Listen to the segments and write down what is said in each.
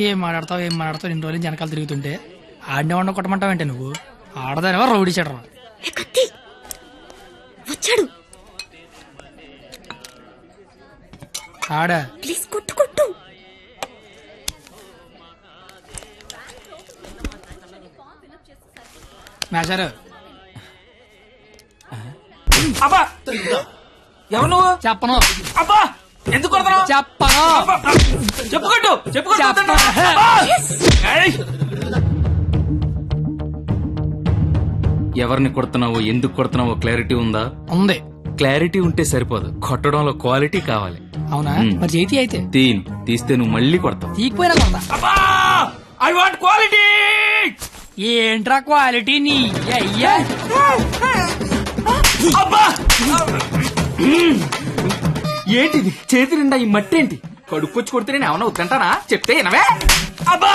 ఏం మాట్లాడతావు ఏం మాట్లాడతావు ఇన్ని రోజులు వెనకాల తిరుగుతుంటే ఆడినే ఉండ కొట్టమంటావంటే నువ్వు? ఆడదానివా రౌడీ చెడరా వచ్చాడు. ఆడ? ప్లీజ్ కొట్టు కొట్టు. మేషారు. అబ్బా! ఎవరు నువ్వు? చెప్పను. అబ్బా! ఎందుకు కొడుతున్నావు చెప్పను చెప్పుకోట్టు చెప్పుకోట్టు చెప్పను ఎవరిని కొడుతున్నావో ఎందుకు కొడుతున్నావో క్లారిటీ ఉందా? ఉంది. క్లారిటీ ఉంటే సరిపోదు. కొట్టడంలో క్వాలిటీ కావాలి. అవునా. మరి చేతి అయితే. తీను. తీస్తే నువ్వు మళ్ళీ కొడతావు. తీకపోయినా కొడతా. అబ్బా! ఐ వాంట్ క్వాలిటీ ఏంట్రా క్వాలిటీ నీ? అయ్యా. అబ్బా! ఏంటిది? చేతి నిండా ఈ మట్టి ఏంటి కడుక్కొచ్చి కొడితే నేను ఏమన్నా వద్దంటానా చెప్తే వినవే? అబ్బా!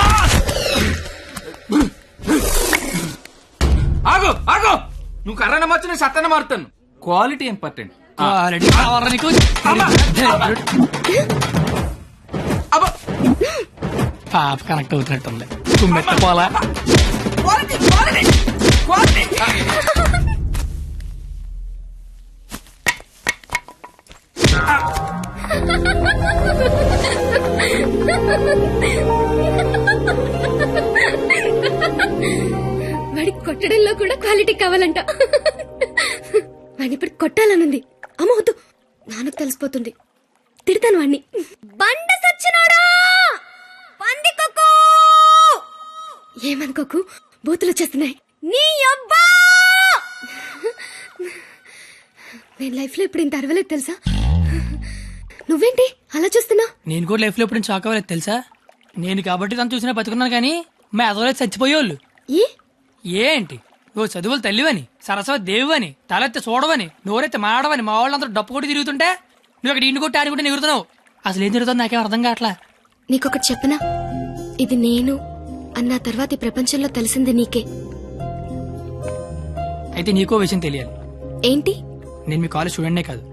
ఆగు ఆగు! నువ్వు కర్రన మార్చు నేను సత్తన మారుతాను. క్వాలిటీ ఇంపార్టెంట్ క్వాలిటీ కావాలా నీకు అబ్బా! పాప కనెక్ట్ అవుతున్నట్టుంది. కుమ్మెత్తపోలా క్వాలిటీ క్వాలిటీ. వాడిని ఇప్పుడు కొట్టాలనుంది. అమ్మ వద్దు. నాన్నకు తెలిసిపోతుంది. తిడతాను వాణ్ణి బండ సచ్చినాడా? ఏమనుకోకు బూతులు వచ్చేస్తున్నాయి. నీ అబ్బా! నేను లైఫ్లో ఇప్పుడు ఇంత అరవలేదు తెలుసా? నువ్వేంటి? అలా చూస్తున్నా నేను కూడా లైఫ్లో ఎప్పుడు షాక్ అవ్వలేదు తెలుసా? నేను కాబట్టి తను చూసినా బతుకున్నాను కానీ మా ఎదవలేదు చచ్చిపోయేవాళ్ళు. ఏ? ఏంటి? ఓ చదువులు తల్లివని సరస్వతి దేవివని తలెత్తి చూడవని నోరెత్తి మాడవని మా వాళ్ళందరూ డప్పు కొట్టి తిరుగుతుంటే నువ్వు అక్కడ ఇంటి కొట్టి ఆడుకుంటే ఎగురుతున్నావు. అసలు ఏం జరుగుతుంది నాకేం అర్థం కావట్లా? నీకొకటి చెప్పనా? ఇది నేను అన్న తర్వాత ఈ ప్రపంచంలో తెలిసింది నీకే. అయితే నీకో విషయం తెలియాలి. ఏంటి? నేను మీ కాలేజ్ స్టూడెంట్నే కాదు.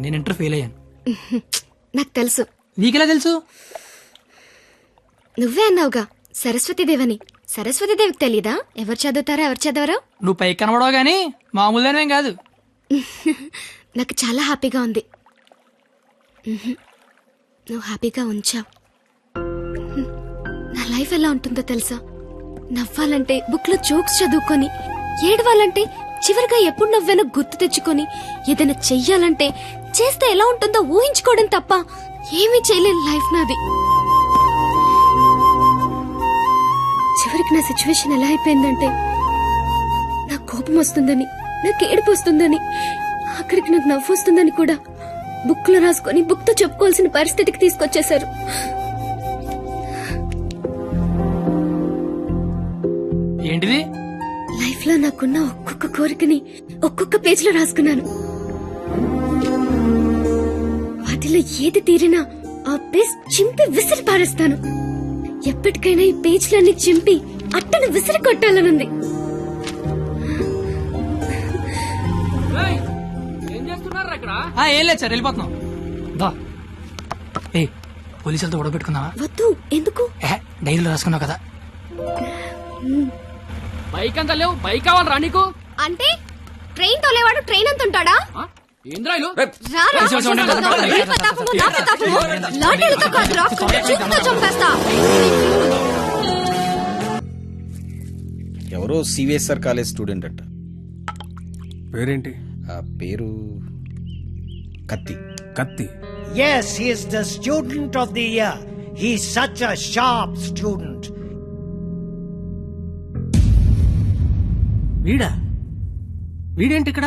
నేను ఇంటర్ ఫెయిల్ అయ్యాను. నాకు తెలుసు. నీకెలా తెలుసు? నువ్వే అన్నావుగా సరస్వతీదేవని సరస్వతీదేవికి తెలీదా? ఎవరు చదువుతారా ఎవరు చదవరా? నువ్వు పైకి కనబడవు కానీ మామూలుగానేం కాదు. నాకు చాలా హ్యాపీగా ఉంది. ఉహుం. నువ్వు హ్యాపీగా ఉంచావు. ఉహుం. నా లైఫ్ ఎలా ఉంటుందో తెలుసా? నవ్వాలంటే బుక్లో జోక్స్ చదువుకొని ఏడవాలంటే చివరిగా ఎప్పుడు నవ్వానో గుర్తు తెచ్చుకొని ఏదైనా చెయ్యాలంటే చేస్తే ఎలా ఉంటుందో ఊహించుకోవడం తప్ప ఏమీ చేయలేని లైఫ్ నాది. చివరికి నా సిచ్యువేషన్ ఎలా అయిపోయిందంటే నాకు కోపం వస్తుందని నాకు ఏడుపు వస్తుందని ఆఖరికి నాకు నవ్వు వస్తుందని కూడా బుక్లో రాసుకొని బుక్తో చెప్పుకోవాల్సిన పరిస్థితికి తీసుకొచ్చేశారు. ఏంటిది? లైఫ్లో నాకున్న ఒక్కొక్క కోరికని ఒక్కొక్క పేజ్లో రాసుకున్నాను. వాటిలో ఏది తీరినా ఆ పేజ్ చింపి విసిరి పారేస్తాను ఎప్పటికైనా ఈ పేజ్లన్నీ చింపి అట్టను విసిరి కొట్టాలనుంది ఏం లేదు సార్ వెళ్ళిపోతున్నాం. దా. ఏ పోలీసులతో గొడవ పెట్టుకుందామా వద్దు ఎందుకు? ఏ డైరీలో రాసుకున్నావు కదా. బైక్ అంత లేవు బైక్ కావాలరా నీకు? అంటే ట్రైన్ తోలేవాడు ట్రైన్ అంత నీ ప్రతాపము, నా ప్రతాపము. కాదురా, చూపుతో చంపేస్తా ఎవరో సివిఎస్ఆర్ కాలేజ్ స్టూడెంట్ అంట పేరేంటి ఆ పేరు కత్తి కత్తి Yes, he is the student of the year. He's such a sharp student. వీడా వీడేంటి ఇక్కడ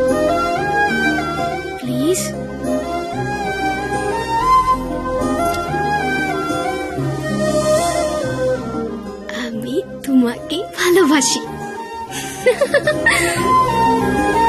please? আমি তোমাকে ভালোবাসি